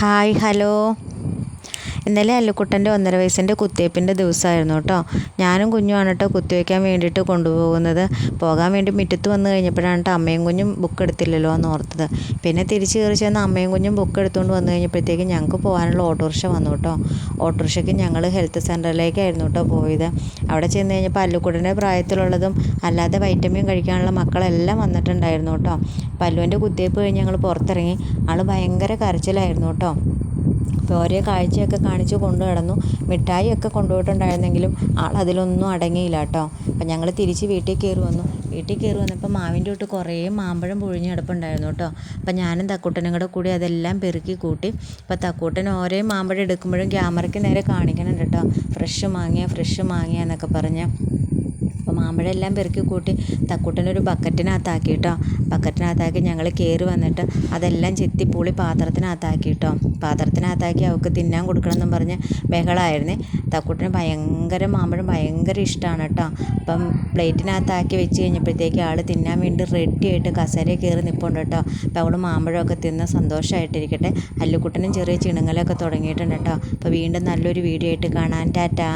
Hi hello ഇന്നലെ അല്ലുക്കുട്ടന്റെ ഒന്നര വയസ്സിന്റെ കുത്തിവയ്പ്പിന്റെ ദിവസമായിരുന്നു കേട്ടോ. ഞാനും കുഞ്ഞുമാണ് കേട്ടോ കുത്തിവയ്ക്കാൻ വേണ്ടിയിട്ട് കൊണ്ടുപോകുന്നത്. പോകാൻ വേണ്ടി മുറ്റത്ത് വന്ന് കഴിഞ്ഞപ്പോഴാണ് കേട്ടോ അമ്മയും കുഞ്ഞും ബുക്ക് എടുത്തില്ലല്ലോ എന്ന് ഓർത്തത്. പിന്നെ തിരിച്ച് കയറി ചെന്ന് അമ്മയും കുഞ്ഞും ബുക്ക് എടുത്തുകൊണ്ട് വന്നു കഴിഞ്ഞപ്പോഴത്തേക്കും ഞങ്ങൾക്ക് പോകാനുള്ള ഓട്ടോറിക്ഷ വന്നു കേട്ടോ. ഓട്ടോറിക്ഷയ്ക്ക് ഞങ്ങൾ ഹെൽത്ത് സെന്ററിലേക്കായിരുന്നു കേട്ടോ പോയത്. അവിടെ ചെന്ന് കഴിഞ്ഞപ്പോൾ അല്ലുക്കുട്ടന്റെ പ്രായത്തിലുള്ളതും അല്ലാതെ വൈറ്റമിൻ കഴിക്കാനുള്ള മക്കളെല്ലാം വന്നിട്ടുണ്ടായിരുന്നു കേട്ടോ. പല്ലുവിന്റെ കുത്തിവയ്പ്പ് കഴിഞ്ഞ് ഞങ്ങൾ പുറത്തിറങ്ങി. ആൾ ഭയങ്കര കരച്ചിലായിരുന്നു കേട്ടോ. അപ്പോൾ ഓരോ കാഴ്ചയൊക്കെ കാണിച്ച് കൊണ്ടു കിടന്നു മിഠായി ഒക്കെ കൊണ്ടുപോയിട്ടുണ്ടായിരുന്നെങ്കിലും ആൾ അതിലൊന്നും അടങ്ങിയില്ല കേട്ടോ. അപ്പം ഞങ്ങൾ തിരിച്ച് വീട്ടിൽ കയറി വന്നു. വീട്ടിൽ കയറി വന്നപ്പോൾ മാവിന്റെ തൊട്ട് കുറേ മാമ്പഴം പൊഴിഞ്ഞ് കിടപ്പുണ്ടായിരുന്നു കേട്ടോ. അപ്പം ഞാനും തക്കൂട്ടനും കൂടെ കൂടി അതെല്ലാം പെറുക്കി കൂട്ടി. അപ്പോൾ തക്കൂട്ടൻ ഓരോ മാമ്പഴം എടുക്കുമ്പോഴും ക്യാമറയ്ക്ക് നേരെ കാണിക്കണം കേട്ടോ. ഫ്രഷ് മാങ്ങിയ ഫ്രഷ് മാങ്ങിയ എന്നൊക്കെ പറഞ്ഞ്. അപ്പോൾ മാമ്പഴം എല്ലാം പെറുക്കി കൂട്ടി തക്കൂട്ടനൊരു ബക്കറ്റിനകത്താക്കി കേട്ടോ ബക്കറ്റിനകത്താക്കി ഞങ്ങൾ കയറി വന്നിട്ട് അതെല്ലാം ചെത്തിപ്പൂളി പാത്രത്തിനകത്താക്കി കേട്ടോ പാത്രത്തിനകത്താക്കി അവൾക്ക് തിന്നാൻ കൊടുക്കണം എന്നും പറഞ്ഞ് ബഹളമായിരുന്നേ തക്കൂട്ടന് ഭയങ്കര മാമ്പഴം ഭയങ്കര ഇഷ്ടമാണ് കേട്ടോ അപ്പം പ്ലേറ്റിനകത്താക്കി വെച്ച് കഴിഞ്ഞപ്പോഴത്തേക്ക് ആൾ തിന്നാൻ വേണ്ടി റെഡിയായിട്ട് കസേരയിൽ കയറി നിൽപ്പുണ്ട് കേട്ടോ അപ്പോൾ അവൾ മാമ്പഴമൊക്കെ തിന്ന് സന്തോഷമായിട്ടിരിക്കട്ടെ അല്ലുക്കുട്ടനും ചെറിയ ചിണുങ്ങലൊക്കെ തുടങ്ങിയിട്ടുണ്ട് കേട്ടോ അപ്പോൾ വീണ്ടും നല്ലൊരു വീഡിയോ ആയിട്ട് കാണാൻ ടാറ്റാ.